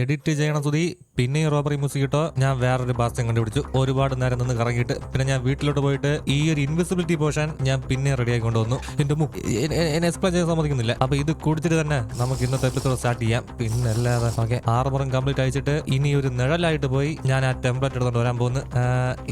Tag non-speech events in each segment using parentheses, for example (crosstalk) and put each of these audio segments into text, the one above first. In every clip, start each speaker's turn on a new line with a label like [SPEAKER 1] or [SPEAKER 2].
[SPEAKER 1] Edit ചെയ്യണ സുതി പിന്നെ ഈ റോബറി മ്യൂസിക് കിട്ടോ. ഞാൻ വേറൊരു ബാസ്യം കണ്ടുപിടിച്ചു. ഒരുപാട് നേരം നിന്ന് കറങ്ങിയിട്ട് പിന്നെ ഞാൻ വീട്ടിലോട്ട് പോയിട്ട് ഈ ഒരു ഇൻവിസിബിലിറ്റി പോഷൻ ഞാൻ പിന്നെ റെഡി ആയി കൊണ്ടുവന്നു. എന്റെ എന്നെ എക്സ്പ്ലെയിൻ ചെയ്യാൻ സമ്മതിക്കുന്നില്ല. അപ്പൊ ഇത് കുടിച്ചിട്ട് തന്നെ നമുക്ക് ഇന്നത്തെ എപ്പിസോഡ് സ്റ്റാർട്ട് ചെയ്യാം. പിന്നെ അല്ലാതെ ഓക്കെ ആർമറും കംപ്ലീറ്റ് അയച്ചിട്ട് ഇനി ഒരു നിഴലായിട്ട് പോയി ഞാൻ ആ ടെംപ്ലേറ്റ് എടുത്തോണ്ട് വരാൻ പോകുന്നു.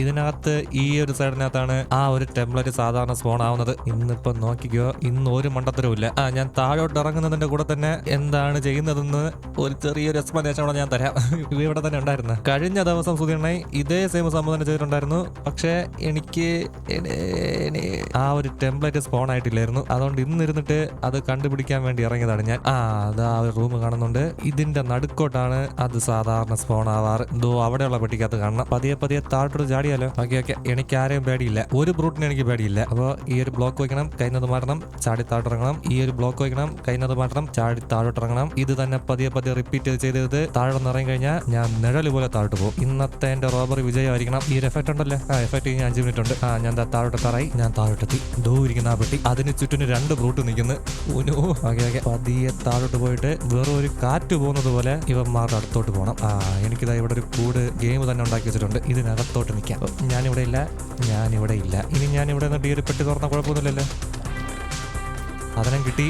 [SPEAKER 1] ഇതിനകത്ത് ഈ ഒരു സൈഡിനകത്താണ് ആ ഒരു ടെംപ്ലേറ്റ് സാധാരണ സ്പോൺ ആവുന്നത്. ഇന്നിപ്പോ നോക്കിക്കോ ഇന്ന് ഒരു മണ്ടത്തരവും ഇല്ല. ആ ഞാൻ താഴോട്ട് ഇറങ്ങുന്നതിന്റെ കൂടെ തന്നെ എന്താണ് ചെയ്യുന്നതെന്ന് ഒരു ചെറിയൊരു എക്സ്പ്ലനേഷൻ കൂടെ ഞാൻ തരാം. (laughs) ഇത് ഇവിടെ തന്നെ ഉണ്ടായിരുന്നു. കഴിഞ്ഞ ദിവസം സുധീർണായി ഇതേ സെയിം തന്നെ ചെയ്തിട്ടുണ്ടായിരുന്നു. പക്ഷേ എനിക്ക് എനി- എനി- ആ ഒരു ടെംപ്ലേറ്റ് സ്പോൺ ആയിട്ടില്ലായിരുന്നു. അതുകൊണ്ട് ഇന്ന് ഇരുന്നിട്ട് അത് കണ്ടുപിടിക്കാൻ വേണ്ടി ഇറങ്ങിയതാണ് ഞാൻ. ആ അത് ആ ഒരു റൂം കാണുന്നുണ്ട്. ഇതിന്റെ നടുക്കോട്ടാണ് അത് സാധാരണ സ്പോൺ ആവാറ്. എന്തോ അവിടെയുള്ള പെട്ടിക്കകത്ത് കാണണം. പതിയെ പതിയെ താഴോട്ട് ചാടിയാലോ ഓക്കെ ഓക്കെ. എനിക്ക് ആരെയും പേടിയില്ല. ഒരു ബ്രൂട്ടിന് എനിക്ക് പേടിയില്ല. അപ്പോൾ ഈ ഒരു ബ്ലോക്ക് വയ്ക്കണം കഴിഞ്ഞത് മാറ്റണം ചാടി താഴ്ത്തിറങ്ങണം ഈ ഒരു ബ്ലോക്ക് വയ്ക്കണം കഴിഞ്ഞത് മാറ്റണം ചാടി താഴോട്ടിറങ്ങണം. ഇത് തന്നെ പതിയെ പതിയെ റിപ്പീറ്റ് ചെയ്ത് ചെയ്ത് താഴെ ഇറങ്ങി കഴിഞ്ഞാൽ ഞാൻ നിഴൽ പോലെ താഴോട്ട് പോകും. ഇന്നത്തെ എന്റെ റോബറി വിജയമായിരിക്കണം. ഈ എഫക്റ്റ് ഉണ്ടല്ലേ? ആ എഫക്റ്റ് കഴിഞ്ഞ് അഞ്ച് മിനിറ്റ് ഉണ്ട്. ആ ഞാൻ താഴോട്ട് തറായി ഞാൻ താഴോട്ടെത്തി. ദോ ഇരിക്കുന്ന ആ പെട്ടി. അതിന് ചുറ്റിന് രണ്ട് ബ്രൂട്ട് നിൽക്കുന്നു. ഊനോ ഓക്കെ ഓക്കെ. പതിയെ താഴോട്ട് പോയിട്ട് വെറും ഒരു കാറ്റ് പോകുന്നത് പോലെ ഇവന്മാരുടെ അടുത്തോട്ട് പോകണം ആ എനിക്കിതാ ഇവിടെ ഒരു കൂട് ഗെയിം തന്നെ ഉണ്ടാക്കി വെച്ചിട്ടുണ്ട്. ഇതിനകത്തോട്ട് നിൽക്കാം. ഞാനിവിടെ ഇല്ല. ഞാനിവിടെ ഇല്ല. ഇനി ഞാനിവിടെ നിന്ന് പെട്ടി തുറന്ന കുഴപ്പമൊന്നുമില്ലല്ലോ. സാധനം കിട്ടി.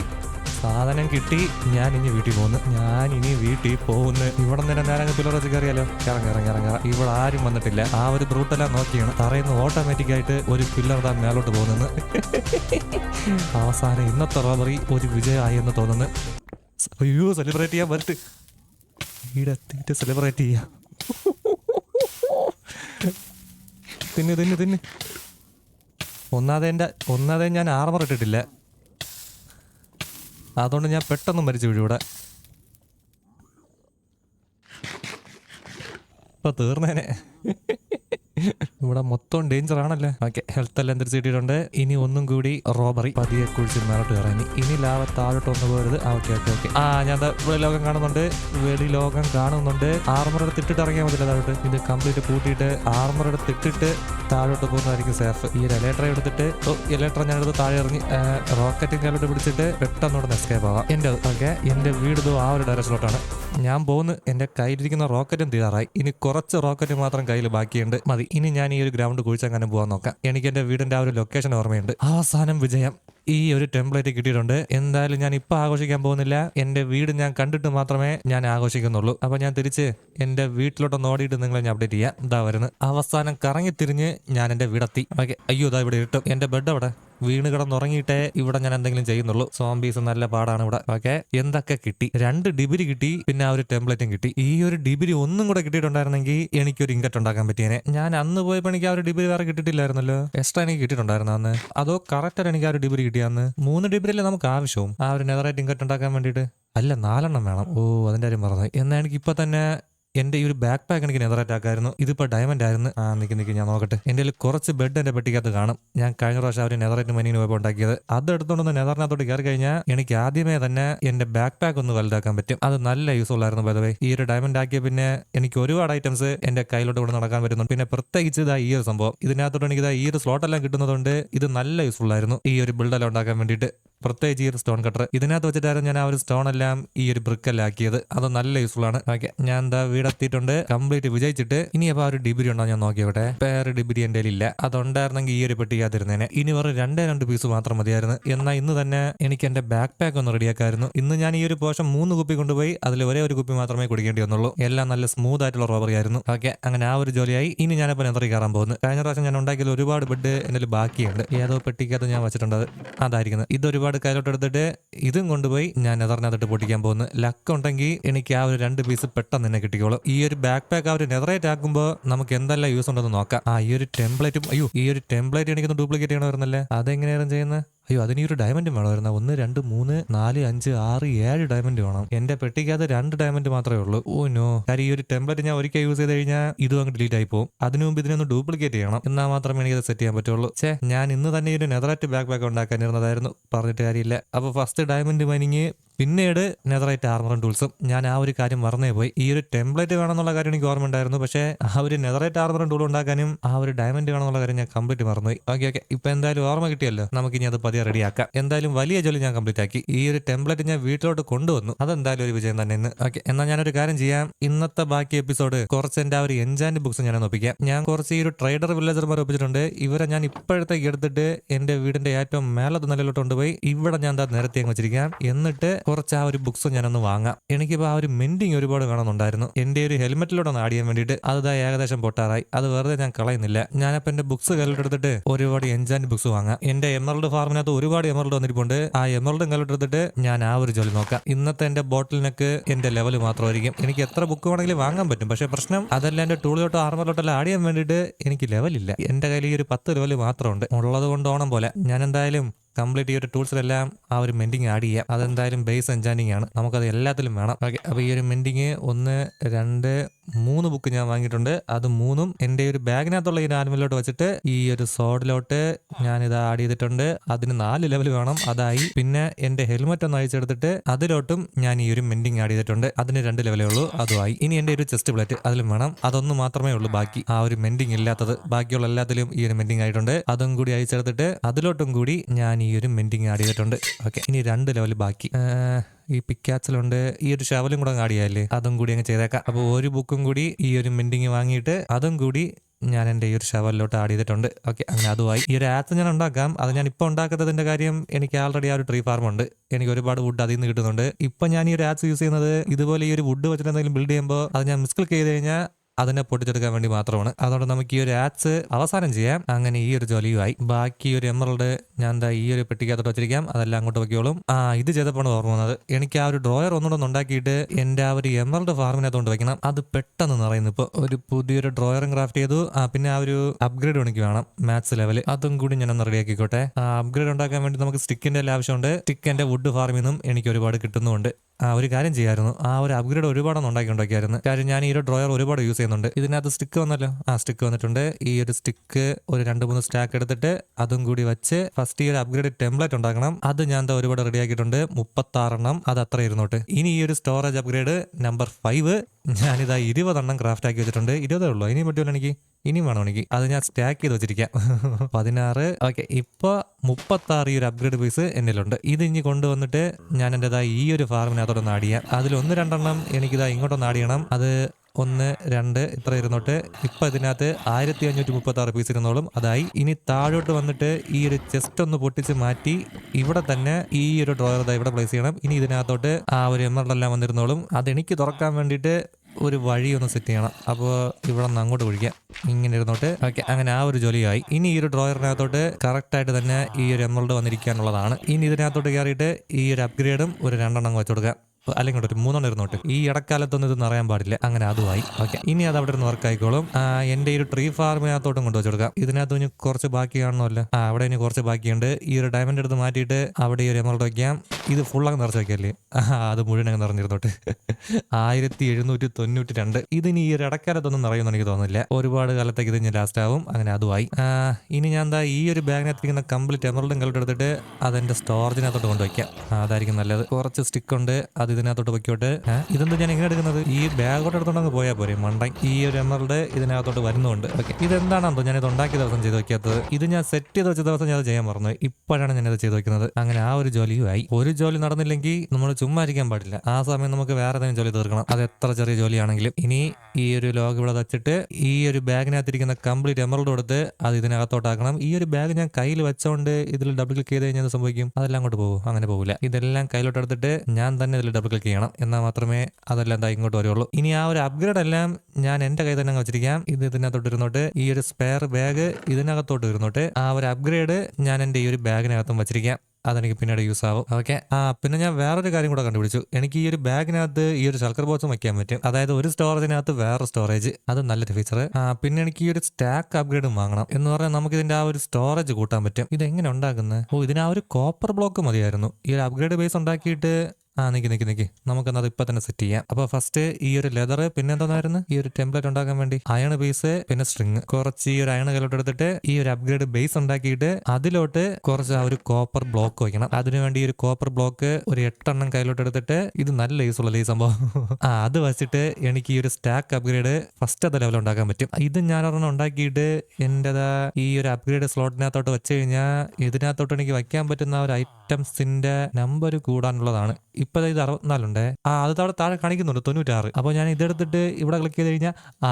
[SPEAKER 1] സാധനം കിട്ടി ഞാൻ ഇനി വീട്ടിൽ പോകുന്നു. ഞാൻ ഇനി വീട്ടിൽ പോകുന്നു. ഇവിടെ നിന്ന് നേരം പിള്ളേർ വെച്ച് കയറിയാലോ? ഇറങ്ങി ഇറങ്ങി ഇറങ്ങി. ഇവിടെ ആരും വന്നിട്ടില്ല. ആ ഒരു ബ്രൂട്ടെല്ലാം നോക്കിയാണ്. തറയുന്ന ഓട്ടോമാറ്റിക് ആയിട്ട് ഒരു പില്ലർ താൻ മേലോട്ട് പോകുന്നു അവസാനം ഇന്നത്തെ റോബറി ഒരു വിജയമായി എന്ന് തോന്നുന്നു. അയ്യോ സെലിബ്രേറ്റ് ചെയ്യാൻ വരട്ട്. എത്തിയിട്ട് സെലിബ്രേറ്റ് ചെയ്യാം. തിന്ന് തിന്ന് തിന്ന്. ഒന്നാതെ എന്റെ ഒന്നാതെ ഞാൻ ആർമർ ഇട്ടിട്ടില്ല. അതുകൊണ്ട് ഞാൻ പെട്ടെന്ന് മരിച്ചു വീഴും ഇപ്പൊ തീർന്നേനെ. ഇവിടെ മൊത്തം ഡേഞ്ചർ ആണല്ലേ? ഓക്കെ ഹെൽത്ത് എല്ലാം തിരിച്ചു കിട്ടിയിട്ടുണ്ട് ഇനി ഒന്നും കൂടി റോബറി പതിയെ കുഴിച്ച് മേലോട്ട് ഇറങ്ങി. ഇനി ലാവ താഴോട്ട് ഒന്ന് പോരുത് ഓക്കെ ഓക്കെ ഓക്കെ ആ ഞാൻ വെളി ലോകം കാണുന്നുണ്ട്. വെളി ലോകം കാണുന്നുണ്ട്. ആർമർ എടുത്ത് ഇട്ടിട്ട് ഇറങ്ങിയാൽ മതില്ല താഴോട്ട്. ഇത് കംപ്ലീറ്റ് പൂട്ടിയിട്ട് ആർമർ എടുത്ത് ഇട്ടിട്ട് താഴോട്ട് പോകുന്നതായിരിക്കും സേഫ് ഈ ഒരു എലക്ട്ര എടുത്തിട്ട് ഓ ഞാൻ എടുത്ത് താഴെ ഇറങ്ങി റോക്കറ്റും കാലോട്ട് പിടിച്ചിട്ട് പെട്ടെന്ന് ഇവിടെ എസ്കേപ്പ് ആവാം. എന്റെ ഓക്കെ എന്റെ വീട് ഇതോ ആ ഒരു ഡയറക്ഷനിലോട്ടാണ് ഞാൻ പോകുന്നു. എന്റെ കയ്യിലിരിക്കുന്ന റോക്കറ്റും തീരാറായി. ഇനി കുറച്ച് റോക്കറ്റ് മാത്രം കയ്യിൽ ബാക്കിയുണ്ട്. മതി ഇനി ഞാൻ ഈ ഒരു ഗ്രൗണ്ട് കുഴിച്ചങ്ങനെ പോകാൻ നോക്കാം. എനിക്ക് എന്റെ വീടിന്റെ ആ ഒരു ലൊക്കേഷൻ ഓർമ്മയുണ്ട്. അവസാനം വിജയം. ഈ ഒരു ടെംപ്ലേറ്റ് കിട്ടിയിട്ടുണ്ട്. എന്തായാലും ഞാൻ ഇപ്പൊ ആഘോഷിക്കാൻ പോകുന്നില്ല. എന്റെ വീട് ഞാൻ കണ്ടിട്ട് മാത്രമേ ഞാൻ ആഘോഷിക്കുന്നുള്ളൂ. അപ്പൊ ഞാൻ തിരിച്ച് എന്റെ വീട്ടിലോട്ട് ഓടിയിട്ട് നിങ്ങളെ ഞാൻ അപ്ഡേറ്റ് ചെയ്യാം. ഇതാ വരുന്നത് അവസാനം കറങ്ങി തിരിഞ്ഞ് ഞാൻ എന്റെ വീടെത്തി. ഓക്കെ. അയ്യോ ഇതാ ഇവിടെ ഇട്ടു എന്റെ ബെഡ് അവിടെ വീണ് കിടന്നുറങ്ങിയിട്ടേ ഇവിടെ ഞാൻ എന്തെങ്കിലും ചെയ്യുന്നുള്ളൂ. സോംബീസ് നല്ല പാടാണ് ഇവിടെ. ഓക്കെ. എന്തൊക്കെ കിട്ടി? രണ്ട് ഡിബിരി കിട്ടി പിന്നെ ആ ഒരു ടെംപ്ലേറ്റും കിട്ടി. ഈ ഒരു ഡിബിരി ഒന്നും കൂടെ കിട്ടിയിട്ടുണ്ടായിരുന്നെങ്കിൽ എനിക്കൊരു ഇൻകറ്റ് ഉണ്ടാക്കാൻ പറ്റിയേനെ. ഞാൻ അന്ന് പോയപ്പോൾ എനിക്ക് ആ ഒരു ഡിബിരി വേറെ കിട്ടിയിട്ടില്ലായിരുന്നല്ലോ. എക്സ്ട്രാ എനിക്ക് കിട്ടിയിട്ടുണ്ടായിരുന്നു അന്ന്? അതോ കറക്റ്റ് എനിക്ക് ആ ഒരു ഡിബിരി കിട്ടിയാന്ന് മൂന്ന് ഡിബിരിയല്ലേ നമുക്ക് ആവശ്യവും? ആ ഒരു നെതറായിട്ട് ഇൻകട്ട് ഉണ്ടാക്കാൻ വേണ്ടിയിട്ട്? അല്ല നാലെണ്ണം വേണം. ഓ അതിന്റെ കാര്യം പറഞ്ഞു എന്നാൽ എനിക്ക് ഇപ്പം തന്നെ എന്റെ ഈ ഒരു ബാക്ക് പാക്ക് എനിക്ക് നെതർ അറ്റാക്ക് ആയിരുന്നു. ഡയമണ്ട് ആയിരുന്നു. ആ നിക്ക് നിക്ക് ഞാൻ നോക്കട്ടെ. എന്റെ കുറച്ച് ബെഡ് എന്റെ പെട്ടിക്കകത്ത് കാണും. ഞാൻ കഴിഞ്ഞ പ്രാവശ്യം അവർ നെതറായിട്ട് മനിന് പോയപ്പോൾ ഉണ്ടാക്കിയത്. അത് എടുത്തോണ്ടൊന്ന് നെതറിനകത്തോട്ട് കയറി കഴിഞ്ഞാൽ എനിക്ക് ആദ്യമേ തന്നെ എന്റെ ബാക്ക് പാക്ക് ഒന്ന് വലുതാക്കാൻ പറ്റും. അത് നല്ല യൂസ്ഫുൾ ആയിരുന്നു ബൈ ഈ ഒരു ഡയമണ്ട് ആക്കിയ പിന്നെ എനിക്ക് ഒരുപാട് ഐറ്റംസ് എന്റെ കയ്യിലോട്ട് കൂടെ നടക്കാൻ പറ്റുന്നുണ്ട്. പിന്നെ പ്രത്യേകിച്ച് ഇതാ ഈ ഒരു സംഭവം. ഇതിനകത്തോട്ട് എനിക്ക് ഈ ഒരു സ്ലോട്ട് എല്ലാം കിട്ടുന്നതുകൊണ്ട് ഇത് നല്ല യൂസ്ഫുൾ ആയിരുന്നു. ഈ ഒരു ബിൽഡെല്ലാം ഉണ്ടാക്കാൻ വേണ്ടിയിട്ട്. പ്രത്യേകിച്ച് ഈ ഒരു സ്റ്റോൺ കട്ടർ. ഇതിനകത്ത് വെച്ചിട്ടായിരുന്നു ഞാൻ ആ ഒരു സ്റ്റോൺ എല്ലാം ഈ ഒരു ബ്രിക്കെല്ലാം ആക്കിയത് അത് നല്ല യൂസ്ഫുൾ ആണ്. ഓക്കെ ഞാൻ എന്താ വീടെത്തിയിട്ടുണ്ട്. കംപ്ലീറ്റ് വിജയിച്ചിട്ട് ഇനി അപ്പൊ ആ ഒരു ഡിബിരി ഉണ്ടോ ഞാൻ നോക്കിയോട്ടെ വേറെ ഡിബിരി എന്റെ ഇല്ല അതുണ്ടായിരുന്നെങ്കിൽ ഈ ഒരു പെട്ടിക്കാതിരുന്നേനെ ഇനി വെറും രണ്ടേ രണ്ട് പീസ് മാത്രം മതിയായിരുന്നു. എന്നാൽ ഇന്ന് തന്നെ എനിക്ക് എന്റെ ബാക്ക് പാക്ക് ഒന്ന് റെഡിയാക്കായിരുന്നു ഇന്ന് ഞാൻ ഈ ഒരു പോഷം മൂന്ന് കുപ്പി കൊണ്ടുപോയി അതിൽ ഒരേ ഒരു കുപ്പി മാത്രമേ കുടിക്കേണ്ടി വന്നുള്ളൂ. എല്ലാം നല്ല സ്മൂത്ത് ആയിട്ടുള്ള റോബറി ആയിരുന്നു. ഓക്കെ അങ്ങനെ ആ ഒരു ജോലിയായി. ഇനി ഞാനിപ്പോൾ നെതറി കയറാൻ പോകുന്നു. കഴിഞ്ഞ പ്രാവശ്യം ഞാൻ ഉണ്ടാക്കിയ ഒരുപാട് ബെഡ് എന്റെ ബാക്കിയുണ്ട്. ഏതോ പെട്ടിക്കകത്ത് ഞാൻ വെച്ചിട്ടുണ്ട് അത്. അതായിരിക്കുന്നത് ഇത് ഒരുപാട് കയ്യിലോട്ട് എടുത്തിട്ട് ഇതും കൊണ്ടുപോയി ഞാൻ നെതറിനകത്തിട്ട് പൊട്ടിക്കാൻ പോകുന്നു. ലക്ക് ഉണ്ടെങ്കിൽ എനിക്ക് ആ ഒരു രണ്ട് പീസ് പെട്ടെന്ന് തന്നെ കിട്ടിക്കോളും. ഈ ഒരു ബാക്ക് പാക്ക് ആ ഒരു നെതറേറ്റ് ആക്കുമ്പോൾ നമുക്ക് എന്തെല്ലാം യൂസ് ഉണ്ടെന്ന് നോക്കാം. ആ ഈ ഒരു ടെംപ്ലേറ്റും അയ്യോ ഈ ഒരു ടെംപ്ലേറ്റ് എനിക്കൊന്ന് ഡ്യൂപ്ലിക്കേറ്റ് ചെയ്യണമായിരുന്നല്ലേ അതെങ്ങനെയായിരുന്നു ചെയ്യുന്നത്? അയ്യോ അതിന് ഒരു ഡയമണ്ട് വേണമായിരുന്നു ഒന്ന് രണ്ട് മൂന്ന് നാല് അഞ്ച് ആറ് ഏഴ് ഡയമണ്ട് വേണം. എന്റെ പെട്ടിക്കകത്ത് രണ്ട് ഡയമണ്ട് മാത്രമേ ഉള്ളൂ. Oh no. കാര്യം ഈ ഒരു ടെംപ്ലേറ്റ് ഞാൻ ഒരിക്കൽ യൂസ് ചെയ്ത് കഴിഞ്ഞാൽ ഇതും അങ്ങ് ഡിലീറ്റ് ആയി പോകും അതിനു മുമ്പ് ഇതിനൊന്ന് ഡ്യൂപ്ലിക്കേറ്റ് ചെയ്യണം. എന്നാൽ മാത്രമേ എനിക്ക് സെറ്റ് ചെയ്യാൻ പറ്റുള്ളൂ. ചേ ഞാൻ ഇന്ന് തന്നെ ഒരു നെതറാറ്റ് ബാക്ക് പാക്ക് ഉണ്ടാക്കാനിരുന്നതായിരുന്നു പറഞ്ഞിട്ട് കാര്യമില്ല. അപ്പോൾ ഫസ്റ്റ് ഡയമണ്ട് മൈനിങ് പിന്നീട് നെതറൈറ്റ് ആർമറും ടൂൾസും ഞാൻ ആ ഒരു കാര്യം മറന്നേ പോയി. ഈ ഒരു ടെംപ്ലേറ്റ് വേണമെന്നുള്ള കാര്യം എനിക്ക് ഓർമ്മ ഉണ്ടായിരുന്നു പക്ഷേ ആ ഒരു നെതറൈറ്റ് ആർമറും ടൂൾ ഉണ്ടാക്കാനും ആ ഒരു ഡയമണ്ട് വേണമെന്നുള്ള കാര്യം ഞാൻ കംപ്ലീറ്റ് മറന്നുപോയി. ഓക്കെ ഓക്കെ ഇപ്പൊ എന്തായാലും ഓർമ്മ കിട്ടിയല്ലോ. നമുക്ക് ഇനി അത് പതിയെ റെഡിയാക്കാം എന്തായാലും വലിയ ജോലി ഞാൻ കംപ്ലീറ്റ് ആക്കി. ഈ ഒരു ടെംപ്ലേറ്റ് ഞാൻ വീട്ടിലോട്ട് കൊണ്ടുവന്നു. അതെന്തായാലും ഒരു വിജയം തന്നെ ഓക്കെ എന്നാൽ ഞാനൊരു കാര്യം ചെയ്യാം. ഇന്നത്തെ ബാക്കി എപ്പിസോഡ് കുറച്ച് എന്റെ ആ ഒരു എൻജാൻഡ് ബുക്സ് ഞാൻ ഒപ്പിക്കാം. ഞാൻ കുറച്ച് ഈ ഒരു ട്രേഡർ വില്ലേജർമാർ ഒപ്പിച്ചിട്ടുണ്ട്. ഇവരെ ഞാൻ ഇപ്പോഴത്തേക്ക് എടുത്തിട്ട് എന്റെ വീടിന്റെ ഏറ്റവും മേലത്തെ നിലയിലോട്ട് കൊണ്ടുപോയി. ഇവിടെ ഞാൻ എന്താ നിരത്തി അങ്ങ് വെച്ചിരിക്കാം. എന്നിട്ട് കുറച്ച് ആ ഒരു ബുക്സ് ഞാനൊന്ന് വാങ്ങാം. എനിക്കിപ്പോൾ ആ ഒരു മെൻഡിങ് ഒരുപാട് വേണമെന്നുണ്ടായിരുന്നു. എന്റെ ഒരു ഹെൽമെറ്റിലൂടെ ഒന്ന് ആടിയാൻ വേണ്ടിയിട്ട് അത് ഏകദേശം പൊട്ടാറായി. അത് വെറുതെ ഞാൻ കളയുന്നില്ല. ഞാനപ്പോൾ എന്റെ ബുക്സ് കല്ലെടുത്തിട്ട് ഒരുപാട് എൻജാൻഡ് ബുക്സ് വാങ്ങാം. എന്റെ എമറൽഡ് ഫാർമിനകത്ത് ഒരുപാട് എമറൽഡ് വന്നിരിപ്പുണ്ട്. ആ എമറൽഡും കല്ലെടുത്തിട്ട് ഞാൻ ആ ഒരു ജോലി നോക്കാം. ഇന്നത്തെ എന്റെ ബോട്ടിലിനൊക്കെ എന്റെ ലെവൽ മാത്രമായിരിക്കും. എനിക്ക് എത്ര ബുക്ക് വേണമെങ്കിലും വാങ്ങാൻ പറ്റും. പക്ഷേ പ്രശ്നം അതല്ല എന്റെ ടൂളിലോട്ടോ ആർമറിലോട്ടോ ആടിയാൻ വേണ്ടിയിട്ട് എനിക്ക് ലെവലില്ല എന്റെ കയ്യിൽ ഈ ഒരു പത്ത് ലെവൽ മാത്രമുണ്ട്. ഉള്ളത് കൊണ്ട് ഓണം പോലെ. ഞാൻ എന്തായാലും കംപ്ലീറ്റ് ഈ ഒരു ടൂൾസിലെല്ലാം ആ ഒരു മെൻഡിങ് ആഡ് ചെയ്യാം. അതെന്തായാലും ബേസ് എൻജാനിങ് ആണ് നമുക്കത് എല്ലാത്തിലും വേണം. ഓക്കെ അപ്പോൾ ഈ ഒരു മെൻഡിങ് ഒന്ന് രണ്ട് മൂന്ന് ബുക്ക് ഞാൻ വാങ്ങിയിട്ടുണ്ട്. അത് മൂന്നും എന്റെ ഒരു ബാഗിനകത്തുള്ള ഈ ആനിമലിലോട്ട് വെച്ചിട്ട് ഈ ഒരു സോഡിലോട്ട് ഞാൻ ഇത് ആഡ് ചെയ്തിട്ടുണ്ട്. അതിന് നാല് ലെവൽ വേണം. അതായി. പിന്നെ എന്റെ ഹെൽമെറ്റ് ഒന്ന് അയച്ചെടുത്തിട്ട് അതിലോട്ടും ഞാൻ ഈ ഒരു മെൻഡിങ് ആഡ് ചെയ്തിട്ടുണ്ട്. അതിന് രണ്ട് ലെവലേ ഉള്ളൂ. അതുമായി ഇനി എന്റെ ഒരു ചെസ്റ്റ് പ്ലേറ്റ് അതിലും വേണം. അതൊന്നും മാത്രമേ ഉള്ളൂ ബാക്കി. ആ ഒരു മെൻഡിങ് ഇല്ലാത്തത്. ബാക്കിയുള്ള എല്ലാത്തിലും ഈ ഒരു മെൻഡിങ് ആയിട്ടുണ്ട്. അതും കൂടി അയച്ചെടുത്തിട്ട് അതിലോട്ടും കൂടി ഞാൻ ഈ ഒരു മെൻഡിങ് ആഡ് ചെയ്തിട്ടുണ്ട്. ഓക്കെ. ഇനി രണ്ട് ലെവൽ ബാക്കി. ഈ പിക്കാച്ചിലുണ്ട് ഈ ഒരു ഷവലും കൂടെ കാടിയാല്ലേ അതും കൂടി അങ്ങ് ചെയ്തേക്കാം. അപ്പോൾ ഒരു ബുക്കും കൂടി ഈ ഒരു മിൻഡിങ് വാങ്ങിയിട്ട് അതും കൂടി ഞാൻ എന്റെ ഈ ഒരു ഷവലിലോട്ട് ആഡ് ചെയ്തിട്ടുണ്ട്. ഓക്കെ അങ്ങനെ അതുമായി. ഈ ഒരു ആപ്പ് ഞാൻ ഉണ്ടാക്കാം. അത് ഞാൻ ഇപ്പോൾ ഉണ്ടാക്കുന്നതിന്റെ കാര്യം എനിക്ക് ആൾറെഡി ആ ഒരു ട്രീ ഫാർം ഉണ്ട്. എനിക്ക് ഒരുപാട് വുഡ് അതിൽ നിന്ന് കിട്ടുന്നുണ്ട്. ഇപ്പം ഞാൻ ഈ ഒരു ആപ്പ് യൂസ് ചെയ്യുന്നത് ഇതുപോലെ ഈ ഒരു വുഡ് വെച്ചിട്ട് എന്തെങ്കിലും ബിൽഡ് ചെയ്യുമ്പോൾ അത് ഞാൻ മിസ്ക്ലിക്ക് ചെയ്ത് കഴിഞ്ഞാൽ അതിനെ പൊട്ടിച്ചെടുക്കാൻ വേണ്ടി മാത്രമാണ്. അതുകൊണ്ട് നമുക്ക് ഈ ഒരു ആഡ്സ് അവസാനം ചെയ്യാം. അങ്ങനെ ഈ ഒരു ജോലിയുമായി. ബാക്കി ഒരു എമറൽഡ് ഞാൻ എന്താ ഈ ഒരു പെട്ടിക്കകത്തോട്ട് വെച്ചിരിക്കാം. അതെല്ലാം അങ്ങോട്ട് വയ്ക്കോളും ആ ഇത് ചെയ്തപ്പോഴാണ് ഓർമ്മ വന്നത്. എനിക്ക് ആ ഒരു ഡ്രോയർ ഒന്നുകൂടെ ഉണ്ടാക്കിയിട്ട് എന്റെ ആ ഒരു എമറൽഡ് ഫാർമിനകത്തോണ്ട് വെക്കണം. അത് പെട്ടെന്ന് നിറയുന്നു ഇപ്പോൾ. ഒരു പുതിയൊരു ഡ്രോയറും ക്രാഫ്റ്റ് ചെയ്തു. പിന്നെ ആ ഒരു അപ്ഗ്രേഡ് എനിക്ക് വേണം. മാത്സ് ലെവൽ അതും കൂടി ഞാൻ ഒന്ന് റെഡിയാക്കിക്കോട്ടെ ആ അപ്ഗ്രേഡ് ഉണ്ടാക്കാൻ വേണ്ടി നമുക്ക് സ്റ്റിക്കിന്റെ എല്ലാം ആവശ്യമുണ്ട്. സ്റ്റിക്കിന്റെ വുഡ് ഫാർമിൽ നിന്നും എനിക്ക് ഒരുപാട് കിട്ടുന്നുണ്ട് ആ ഒരു കാര്യം ചെയ്യായിരുന്നു. ആ ഒരു അപ്ഗ്രേഡ് ഒരുപാടൊന്നും ഉണ്ടാക്കി ഉണ്ടാക്കിയായിരുന്നു കാര്യം ഞാൻ ഈ ഒരു ഡ്രോയർ ഒരുപാട് യൂസ് ചെയ്യുന്നുണ്ട്. ഇതിനകത്ത് സ്റ്റിക്ക് വന്നല്ലോ? ആ സ്റ്റിക്ക് വന്നിട്ടുണ്ട്. ഈ ഒരു സ്റ്റിക്ക് ഒരു രണ്ട് മൂന്ന് സ്റ്റാക്ക് എടുത്തിട്ട് അതും കൂടി വെച്ച് ഫസ്റ്റ് ഈ ഒരു അപ്ഗ്രേഡ് ടെംപ്ലേറ്റ് ഉണ്ടാക്കണം. അത് ഞാൻ എന്താ ഒരുപാട് റെഡി ആക്കിയിട്ടുണ്ട്. മുപ്പത്താറെണ്ണം. അത് അത്ര ഇരുന്നോട്ട്. ഇനി ഈ ഒരു സ്റ്റോറേജ് അപ്ഗ്രേഡ് നമ്പർ ഫൈവ് ഞാനിതാ ഇരുപതെണ്ണം ക്രാഫ്റ്റ് ആക്കി വെച്ചിട്ടുണ്ട്. ഇരുപതേ ഉള്ളൂ. ഇനി പറ്റുമല്ലോ എനിക്ക്? ഇനിയും വേണം എനിക്ക്? അത് ഞാൻ സ്റ്റാക്ക് ചെയ്ത് വെച്ചിരിക്കാം. (laughs) പതിനാറ്. ഓക്കെ ഇപ്പൊ മുപ്പത്തി ആറ് ഈ ഒരു അപ്ഗ്രേഡ് പീസ് എന്നിലുണ്ട്. ഇത് ഇനി കൊണ്ടുവന്നിട്ട് ഞാൻ എന്റെതാ ഈ ഒരു ഫാർമിനകത്തോടൊന്ന് ആഡ് ചെയ്യാം. അതിൽ ഒന്ന് രണ്ടെണ്ണം എനിക്കിതാ ഇങ്ങോട്ടൊന്ന് ആഡ് ചെയ്യണം. അത് ഒന്ന് രണ്ട് ഇത്ര ഇരുന്നോട്ട് ഇപ്പൊ ഇതിനകത്ത് ആയിരത്തി അഞ്ഞൂറ്റി മുപ്പത്തി ആറ് പീസ് ഇരുന്നോളും അതായി ഇനി താഴോട്ട് വന്നിട്ട് ഈ ഒരു ചെസ്റ്റ് ഒന്ന് പൊട്ടിച്ച് മാറ്റി ഇവിടെ തന്നെ ഈ ഒരു ഡ്രോയർ ഇവിടെ പ്ലേസ് ചെയ്യണം. ഇനി ഇതിനകത്തോട്ട് ആ ഒരു എമറൽ എല്ലാം വന്നിരുന്നോളും. അതെനിക്ക് തുറക്കാൻ വേണ്ടിയിട്ട് ഒരു വഴി ഒന്ന് സെറ്റ് ചെയ്യണം. അപ്പോൾ ഇവിടെ നിന്ന് അങ്ങോട്ട് ഒഴിക്കാം. ഇങ്ങനെ ഇരുന്നോട്ട്. ഓക്കെ അങ്ങനെ ആ ഒരു ജോലിയായി. ഇനി ഈ ഒരു ഡ്രോയറിനകത്തോട്ട് കറക്റ്റായിട്ട് തന്നെ ഈ ഒരു എമറൽഡ് വന്നിരിക്കാനുള്ളതാണ്. ഇനി ഇതിനകത്തോട്ട് കയറിയിട്ട് ഈ ഒരു അപ്ഗ്രേഡും ഒരു രണ്ടെണ്ണം വെച്ച് കൊടുക്കാം. അല്ലെങ്കിൽ ഒരു മൂന്നെണ്ണം ഇരുന്നോട്ട് ഈ ഇടക്കാലത്തൊന്നും ഇത് നിറയാൻ പാടില്ല. അങ്ങനെ അതുമായി. ഓക്കെ ഇനി അത് അവിടെ ഇരുന്ന് വർക്ക് ആയിക്കോളും. ആ, എന്റെ ഈ ഒരു ട്രീ ഫാർമിനകത്തോട്ടും കൊണ്ടു വെച്ചെടുക്കാം ഇതിനകത്ത് ഇനി കുറച്ച് ബാക്കി കാണണമല്ലോ. ആ അവിടെ ഇനി കുറച്ച് ബാക്കിയുണ്ട്. ഈ ഒരു ഡയമണ്ട് എടുത്ത് മാറ്റിയിട്ട് അവിടെ ഈ ഒരു എമൗണ്ട് വയ്ക്കാം ഇത് ഫുൾ അങ്ങ് നിറച്ച് വയ്ക്കല്ലേ അത് മുഴുവൻ അങ്ങ് നിറഞ്ഞിരുന്നോട്ട്. ആയിരത്തി എഴുന്നൂറ്റി തൊണ്ണൂറ്റി രണ്ട് ഇതിനി ഈ ഒരു ഇടക്കാലത്തൊന്നും നിറയുമെന്ന് എനിക്ക് തോന്നുന്നില്ല. ഒരുപാട് കാലത്തേക്ക് ഇത് ഇനി ലാസ്റ്റ് ആവും. അങ്ങനെ അതുമായി. ഇനി ഞാൻ എന്താ ഈ ഒരു ബാഗിനകത്തിരിക്കുന്ന കംപ്ലീറ്റ് എമറൽഡും കല്ലിട്ട് എടുത്തിട്ട് അതെന്റെ സ്റ്റോറേജിനകത്തോട്ട് കൊണ്ടുവയ്ക്കാം അതായിരിക്കും നല്ലത്. കുറച്ച് സ്റ്റിക്ക് ഉണ്ട്. അത് ഇതിനകത്തോട്ട് പൊയ്ക്കോട്ടെ. ഇതെന്ത് ഞാൻ എങ്ങനെ എടുക്കുന്നത്? ഈ ബാഗോട്ട് എടുത്തോണ്ട് പോയാൽ പോരെ മണ്ടൻ. ഈ ഒരു എമറൽഡ് ഇതിനകത്തോട്ട് വരുന്നുണ്ട്. ഓക്കെ. ഇതെന്താണെന്തോ ഞാൻ ഇത് ഉണ്ടാക്കിയ ദിവസം ചെയ്ത് വെക്കാത്തത്? ഇത് ഞാൻ സെറ്റ് ചെയ്ത് വെച്ച ദിവസം ഞാൻ ചെയ്യാൻ മറന്നു. ഇപ്പോഴാണ് ഞാൻ ഇത് ചെയ്ത് വെക്കുന്നത്. അങ്ങനെ ആ ഒരു ജോലിയുമായി ഒരു ജോലി നടന്നില്ലെങ്കിൽ നമ്മൾ ചുമ്മാ ഇരിക്കാൻ പാടില്ല. ആ സമയം നമുക്ക് വേറെ ഏതെങ്കിലും ജോലി തീർക്കണം. അത് എത്ര ചെറിയ ജോലിയാണെങ്കിലും. ഇനി ഈ ഒരു ലോഗ് ഇവിടെ വെച്ചിട്ട് ഈ ഒരു ബാഗിനകത്തിരിക്കുന്ന കംപ്ലീറ്റ് എമറൽഡ് കൊടുത്ത് അത് ഇതിനകത്തോട്ടാക്കണം. ഈ ഒരു ബാഗ് ഞാൻ കയ്യിൽ വെച്ചോണ്ട് ഇതിൽ ഡബിൾ ക്ലിക്ക് ചെയ്ത് കഴിഞ്ഞാൽ സംഭവിക്കും? അതെല്ലാം അങ്ങോട്ട് പോകും. അങ്ങനെ പോകില്ല ഇതെല്ലാം കയ്യിലോട്ട് എടുത്തിട്ട് ഞാൻ തന്നെ ഇതിൽ ഡബിൾ ക്ലിക്ക് ചെയ്യണം. എന്നാൽ മാത്രമേ അതെല്ലാം എന്താ ഇങ്ങോട്ട് വരുള്ളൂ. ഇനി ആ ഒരു അപ്ഗ്രേഡ് എല്ലാം ഞാൻ എന്റെ കയ്യിൽ തന്നെ വെച്ചിരിക്കാം. ഇത് ഇതിനകത്തോട്ട് ഇരുന്നോട്ട് ഈ ഒരു സ്പെയർ ബാഗ് ഇതിനകത്തോട്ട് ഇരുന്നോട്ട് ആ ഒരു അപ്ഗ്രേഡ് ഞാൻ എന്റെ ഈ ഒരു ബാഗിനകത്തും വെച്ചിരിക്കാം. അതെനിക്ക് പിന്നീട് യൂസ് ആവും. ഓക്കെ ആ പിന്നെ ഞാൻ വേറൊരു കാര്യം കൂടെ കണ്ടുപിടിച്ചു. എനിക്ക് ഈ ഒരു ബാഗിനകത്ത് ഈ ഒരു ശൽക്കർ ബോക്സും വെക്കാൻ പറ്റും. അതായത് ഒരു സ്റ്റോറേജിനകത്ത് വേറെ സ്റ്റോറേജ് അത് നല്ലൊരു ഫീച്ചർ പിന്നെ എനിക്ക് ഈ ഒരു സ്റ്റാക്ക് അപ്ഗ്രേഡും വാങ്ങണം. എന്ന് പറഞ്ഞാൽ നമുക്ക് ഇതിന്റെ ആ ഒരു സ്റ്റോറേജ് കൂട്ടാൻ പറ്റും. ഇത് എങ്ങനെ ഉണ്ടാക്കുന്നത് ഓ ഇതിന് ആ ഒരു കോപ്പർ ബ്ലോക്ക് മതിയായിരുന്നു. ഈ ഒരു അപ്ഗ്രേഡ് ബേസ് ഉണ്ടാക്കിയിട്ട് ആ നിക്ക് നിക്ക് നിക്ക്. നമുക്കെന്നത് ഇപ്പൊ തന്നെ സെറ്റ് ചെയ്യാം. അപ്പൊ ഫസ്റ്റ് ഈ ഒരു ലെതർ പിന്നെ എന്തായിരുന്നു ഈ ഒരു ടെംപ്ലേറ്റ് ഉണ്ടാക്കാൻ വേണ്ടി. അയൺ ബേസ് പിന്നെ സ്ട്രിങ് കുറച്ച് ഈ ഒരു അയൺ കലോട്ട് എടുത്തിട്ട് ഈ ഒരു അപ്ഗ്രേഡ് ബേസ് ഉണ്ടാക്കിയിട്ട് അതിലോട്ട് കുറച്ച് ആ ഒരു കോപ്പർ ബ്ലോക്ക് വയ്ക്കണം അതിനുവേണ്ടി ഒരു കോപ്പർ ബ്ലോക്ക് ഒരു എട്ടെണ്ണം കയ്യിലോട്ട് എടുത്തിട്ട് ഇത് നല്ല യൂസ് ഉള്ള ഈ സംഭവം. (laughs) ആ അത് വെച്ചിട്ട് എനിക്ക് ഈ ഒരു സ്റ്റാക്ക് അപ്ഗ്രേഡ് ഫസ്റ്റ് അത് ലെവൽ ഉണ്ടാക്കാൻ പറ്റും. ഇത് ഞാൻ ഒരെണ്ണം ഉണ്ടാക്കിയിട്ട് എന്റെതാ ഈ ഒരു അപ്ഗ്രേഡ് സ്ലോട്ടിനകത്തോട്ട് വെച്ച് കഴിഞ്ഞാൽ ഇതിനകത്തോട്ട് എനിക്ക് വയ്ക്കാൻ പറ്റുന്ന ഒരു ഐറ്റംസിന്റെ നമ്പർ കൂടാനുള്ളതാണ്. ഇപ്പൊ ഇത് അറുപത്തിനാലുണ്ടേ. ആ അത് അവിടെ താഴെ കാണിക്കുന്നുണ്ട് തൊണ്ണൂറ്റാറ്. അപ്പോൾ ഞാൻ ഇതെടുത്തിട്ട് ഇവിടെ ക്ലിക്ക് ചെയ്ത് കഴിഞ്ഞാൽ ആ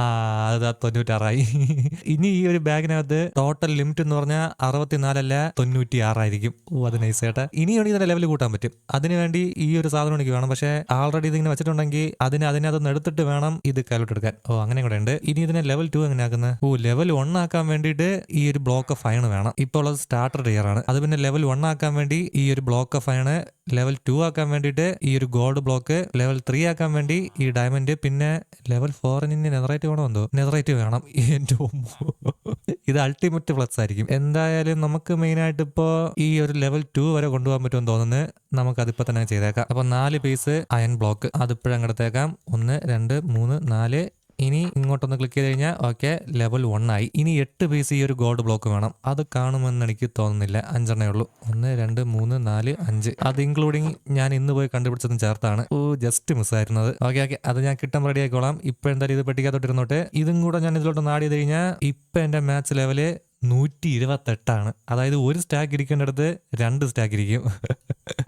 [SPEAKER 1] അത് തൊണ്ണൂറ്റാറായി. (laughs) ഇനി ഈ ഒരു ബാഗിനകത്ത് ടോട്ടൽ ലിമിറ്റ് എന്ന് പറഞ്ഞാൽ അറുപത്തിനാലല്ല തൊണ്ണൂറ്റി ആറായിരിക്കും ഓ അത് നൈസ് ചേട്ടാ ഇനിയാണെങ്കിൽ ഇതിന്റെ ലെവൽ കൂട്ടാൻ പറ്റും. അതിനുവേണ്ടി ഈ ഒരു സാധനം എനിക്ക് വേണം. പക്ഷേ ആൾറെഡി ഇതിങ്ങനെ വെച്ചിട്ടുണ്ടെങ്കിൽ അതിനെ അതിനകത്ത് എടുത്തിട്ട് വേണം ഇത് കൈലോട്ട് എടുക്കാൻ. ഓ അങ്ങനെ കൂടെ ഉണ്ട്. ഇനി ഇതിനെ ലെവൽ ടു എങ്ങനെ ആക്കുന്നത് ഓ ലെവൽ വൺ ആക്കാൻ വേണ്ടിയിട്ട് ഈ ഒരു ബ്ലോക്ക് ഓഫ് വേണം. ഇപ്പോൾ ഉള്ളത് സ്റ്റാർട്ടർ ടിയർ ആണ്. അത് പിന്നെ ലെവൽ വൺ ആക്കാൻ വേണ്ടി ഈ ഒരു ബ്ലോക്ക് ഓഫ് ലെവൽ ടു ആക്കാൻ വേണ്ടിയിട്ട് ഈ ഒരു ഗോൾഡ് ബ്ലോക്ക് ലെവൽ ത്രീ ആക്കാൻ വേണ്ടി ഈ ഡയമണ്ട് പിന്നെ ലെവൽ ഫോറിന് നെതറേറ്റ് വേണോ എന്തോ? നെതറേറ്റ് വേണം. എന്റെ ഇത് അൾട്ടിമേറ്റ് പ്ലസ് ആയിരിക്കും. എന്തായാലും നമുക്ക് മെയിൻ ആയിട്ട് ഇപ്പോ ഈ ഒരു ലെവൽ ടു വരെ കൊണ്ടുപോകാൻ പറ്റുമെന്ന് തോന്നുന്നു. നമുക്ക് അതിപ്പോ തന്നെ ചെയ്തേക്കാം. അപ്പൊ നാല് പീസ് അയൺ ബ്ലോക്ക് അതിപ്പോഴും അങ്ങോട്ടേക്കാം ഒന്ന് രണ്ട് മൂന്ന് നാല് ഇനി ഇങ്ങോട്ടൊന്ന് ക്ലിക്ക് ചെയ്ത് കഴിഞ്ഞാൽ ഓക്കെ ലെവൽ വൺ ആയി. ഇനി എട്ട് പീസ് ഈ ഒരു ഗോൾഡ് ബ്ലോക്ക് വേണം. അത് കാണുമെന്ന് എനിക്ക് തോന്നുന്നില്ല. അഞ്ചെണ്ണേ ഉള്ളൂ. ഒന്ന് രണ്ട് മൂന്ന് നാല് അഞ്ച്. അത് ഇൻക്ലൂഡിങ് ഞാൻ ഇന്ന് പോയി കണ്ടുപിടിച്ചതും ചേർത്താണ്. ഓ ജസ്റ്റ് മിസ്സായിരുന്നത് ഓക്കെ ഓക്കെ അത് ഞാൻ കിട്ടാൻ റെഡി ആയിക്കോളാം. ഇപ്പൊ എന്തായാലും ഇത് പെട്ടിക്കാത്തോട്ടിരുന്നോട്ടെ ഇതും കൂടെ ഞാൻ ഇതിലോട്ട് നാടി കഴിഞ്ഞാൽ ഇപ്പൊ എന്റെ മാച്ച് ലെവൽ നൂറ്റി ഇരുപത്തെട്ടാണ് അതായത് ഒരു സ്റ്റാക്ക് ഇരിക്കേണ്ടടുത്ത് രണ്ട് സ്റ്റാക്ക് ഇരിക്കും.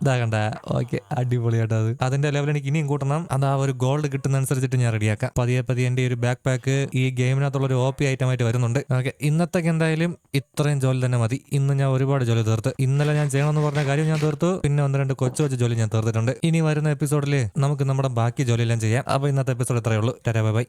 [SPEAKER 1] ഇതാ കണ്ട. ഓക്കെ അടിപൊളിയായിട്ട് അത്. അതിന്റെ ലെവൽ എനിക്ക് ഇനിയും കൂട്ടണം. അത് ആ ഒരു ഗോൾഡ് കിട്ടുന്ന അനുസരിച്ചിട്ട് ഞാൻ റെഡിയാക്കാം പതിയെ പതിയെ എന്റെ ഒരു ബാക്ക് പാക്ക് ഈ ഗെയിമിനകത്തുള്ള ഒരു ഓപ്പി ഐറ്റം ആയിട്ട് വരുന്നുണ്ട്. ഓക്കെ ഇന്നത്തേക്ക് എന്തായാലും ഇത്രയും ജോലി തന്നെ മതി. ഇന്ന് ഞാൻ ഒരുപാട് ജോലി തീർത്ത്. ഇന്നലെ ഞാൻ ചെയ്യണമെന്ന് പറഞ്ഞ കാര്യം ഞാൻ തീർത്തു. പിന്നെ ഒന്ന് രണ്ട് കൊച്ചു കൊച്ചു ജോലി ഞാൻ തീർത്തിട്ടുണ്ട്. ഇനി വരുന്ന എപ്പിസോഡിൽ നമുക്ക് നമ്മുടെ ബാക്കി ജോലിയെല്ലാം ചെയ്യാം. അപ്പൊ ഇന്നത്തെ എപ്പിസോഡ് ഇത്രയേ ഉള്ളൂ. Tata bye.